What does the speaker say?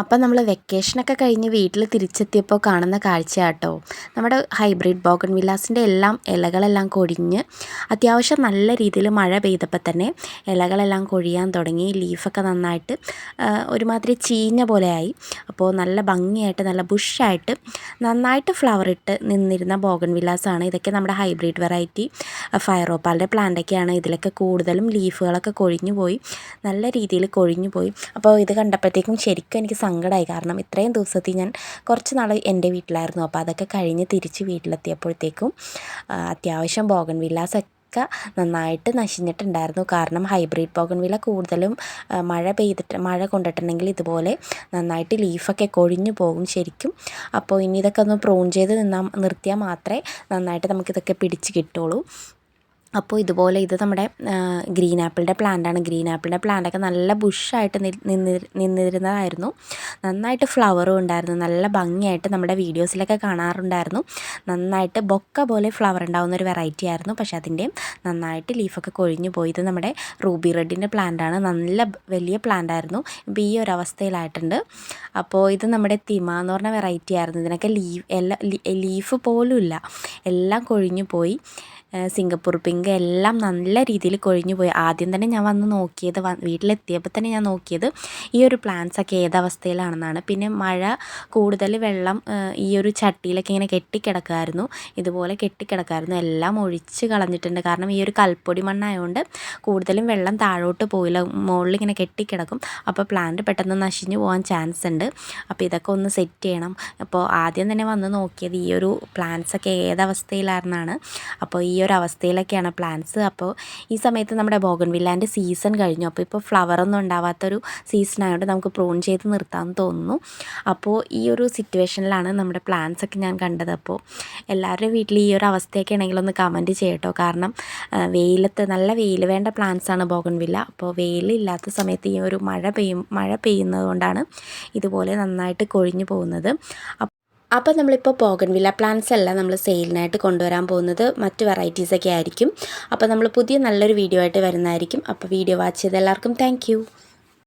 അപ്പം നമ്മൾ വെക്കേഷനൊക്കെ കഴിഞ്ഞ് വീട്ടിൽ തിരിച്ചെത്തിയപ്പോൾ കാണുന്ന കാഴ്ചയാട്ടോ. നമ്മുടെ ഹൈബ്രിഡ് ബോഗൺ വില്ലാസിന്റെ എല്ലാം ഇലകളെല്ലാം കൊഴിഞ്ഞ് അത്യാവശ്യം നല്ല രീതിയിൽ മഴ പെയ്തപ്പോൾ തന്നെ ഇലകളെല്ലാം കൊഴിയാൻ തുടങ്ങി. ലീഫൊക്കെ നന്നായിട്ട് ഒരുമാതിരി ചീഞ്ഞ പോലെയായി. അപ്പോൾ നല്ല ഭംഗിയായിട്ട് നല്ല ബുഷായിട്ട് നന്നായിട്ട് ഫ്ലവർ ഇട്ട് നിന്നിരുന്ന ബോഗൺ വില്ലാസാണ്. ഇതൊക്കെ നമ്മുടെ ഹൈബ്രിഡ് വെറൈറ്റി ഫയറോപ്പാലിന്റെ പ്ലാന്റൊക്കെയാണ്. ഇതിലൊക്കെ കൂടുതലും ലീഫുകളൊക്കെ കൊഴിഞ്ഞു പോയി നല്ല രീതിയിൽ കൊഴിഞ്ഞു പോയി അപ്പോൾ ഇത് കണ്ടപ്പോഴത്തേക്കും ശരിക്കും എനിക്ക് സങ്കടമായി കാരണം ഇത്രയും ദിവസത്തിൽ ഞാൻ കുറച്ച് നാൾ എന്റെ വീട്ടിലായിരുന്നു. അപ്പോൾ അതൊക്കെ കഴിഞ്ഞ് തിരിച്ച് വീട്ടിലെത്തിയപ്പോഴത്തേക്കും അത്യാവശ്യം ബോഗൻ വില്ലാസൊക്കെ നന്നായിട്ട് നശിഞ്ഞിട്ടുണ്ടായിരുന്നു. കാരണം ഹൈബ്രിഡ് ബോഗൺവില്ല കൂടുതലും മഴ പെയ്തിട്ട് മഴ കൊണ്ടിട്ടുണ്ടെങ്കിൽ ഇതുപോലെ നന്നായിട്ട് ലീഫൊക്കെ കൊഴിഞ്ഞു പോകും ശരിക്കും. അപ്പോൾ ഇനി ഇതൊക്കെ ഒന്ന് പ്രൂൺ ചെയ്ത് നിന്നാൽ നിർത്തിയാൽ മാത്രമേ നന്നായിട്ട് നമുക്കിതൊക്കെ പിടിച്ച് കിട്ടുള്ളൂ അപ്പോൾ ഇതുപോലെ ഇത് നമ്മുടെ ഗ്രീൻ ആപ്പിളിന്റെ പ്ലാന്റാണ്. ഗ്രീൻ ആപ്പിളിന്റെ പ്ലാന്റൊക്കെ നല്ല ബുഷായിട്ട് നിന്നി നിന്നിരുന്നതായിരുന്നു. നന്നായിട്ട് ഫ്ലവറും ഉണ്ടായിരുന്നു. നല്ല ഭംഗിയായിട്ട് നമ്മുടെ വീഡിയോസിലൊക്കെ കാണാറുണ്ടായിരുന്നു. നന്നായിട്ട് ബൊക്ക പോലെ ഫ്ലവർ ഉണ്ടാകുന്ന ഒരു വെറൈറ്റി ആയിരുന്നു. പക്ഷേ അതിന്റെയും നന്നായിട്ട് ലീഫൊക്കെ കൊഴിഞ്ഞു പോയി ഇത് നമ്മുടെ റൂബി റെഡിന്റെ പ്ലാന്റാണ്. നല്ല വലിയ പ്ലാന്റായിരുന്നു. ഇപ്പോൾ ഈ ഒരു അവസ്ഥയിലായിട്ടുണ്ട്. അപ്പോൾ ഇത് നമ്മുടെ തിമ എന്ന് പറഞ്ഞ വെറൈറ്റി ആയിരുന്നു. ഇതിനൊക്കെ ലീഫ് എല്ലാ ലീഫ് പോലും ഇല്ല എല്ലാം കൊഴിഞ്ഞു പോയി. സിംഗപ്പൂർ പിങ്ക് എല്ലാം നല്ല രീതിയിൽ കൊഴിഞ്ഞു പോയി. ആദ്യം തന്നെ ഞാൻ വന്ന് നോക്കിയത് വീട്ടിലെത്തിയപ്പോൾ തന്നെ ഞാൻ നോക്കിയത് ഈ ഒരു പ്ലാന്റ്സൊക്കെ ഏതവസ്ഥയിലാണെന്നാണ് പിന്നെ മഴ കൂടുതൽ വെള്ളം ഈ ഒരു ചട്ടിയിലൊക്കെ ഇങ്ങനെ കെട്ടിക്കിടക്കായിരുന്നു ഇതുപോലെ കെട്ടിക്കിടക്കായിരുന്നു എല്ലാം ഒഴിച്ച് കളഞ്ഞിട്ടുണ്ട്. കാരണം ഈ ഒരു കൽപ്പൊടി മണ്ണായതുകൊണ്ട് കൂടുതലും വെള്ളം താഴോട്ട് പോയില്ല. മുകളിൽ ഇങ്ങനെ കെട്ടിക്കിടക്കും. അപ്പോൾ പ്ലാന്റ് പെട്ടെന്ന് നശിഞ്ഞു പോകാൻ ചാൻസ് ഉണ്ട്. അപ്പോൾ ഇതൊക്കെ ഒന്ന് സെറ്റ് ചെയ്യണം. അപ്പോൾ ആദ്യം തന്നെ വന്ന് നോക്കിയത് ഈ ഒരു പ്ലാന്റ്സൊക്കെ ഏതവസ്ഥയിലായിരുന്നാണ് അപ്പോൾ ഈ ഒരു അവസ്ഥയിലൊക്കെയാണ് പ്ലാന്റ്സ് അപ്പോൾ ഈ സമയത്ത് നമ്മുടെ ബോഗൺവില്ലാന്റെ സീസൺ കഴിഞ്ഞു. അപ്പോൾ ഇപ്പോൾ ഫ്ലവറൊന്നും ഉണ്ടാവാത്തൊരു സീസൺ ആയതുകൊണ്ട് നമുക്ക് പ്രൂൺ ചെയ്ത് നിർത്താമെന്ന് തോന്നുന്നു. അപ്പോൾ ഈ ഒരു സിറ്റുവേഷനിലാണ് നമ്മുടെ പ്ലാന്റ്സ് ഒക്കെ ഞാൻ കണ്ടത്. അപ്പോൾ എല്ലാവരുടെ വീട്ടിൽ ഈ ഒരു അവസ്ഥയൊക്കെ ആണെങ്കിൽ ഒന്ന് കമന്റ് ചെയ്യട്ടോ. കാരണം വെയിലത്ത് നല്ല വെയിൽ വേണ്ട പ്ലാന്റ്സ് ആണ് ബോഗൺവില്ല അപ്പോൾ വെയിലില്ലാത്ത സമയത്ത് ഈ ഒരു മഴ പെയ്യും മഴ പെയ്യുന്നത് കൊണ്ടാണ് ഇതുപോലെ നന്നായിട്ട് കൊഴിഞ്ഞു പോകുന്നത്. അപ്പോൾ നമ്മളിപ്പോൾ പോഗൺവില്ല പ്ലാന്റ്സ് അല്ല നമ്മൾ സെയിലിനായിട്ട് കൊണ്ടുവരാൻ പോകുന്നത് മറ്റ് വെറൈറ്റീസൊക്കെ ആയിരിക്കും. അപ്പോൾ നമ്മൾ പുതിയ നല്ലൊരു വീഡിയോ ആയിട്ട് വരുന്നതായിരിക്കും. അപ്പോൾ വീഡിയോ വാച്ച് ചെയ്ത എല്ലാവർക്കും താങ്ക്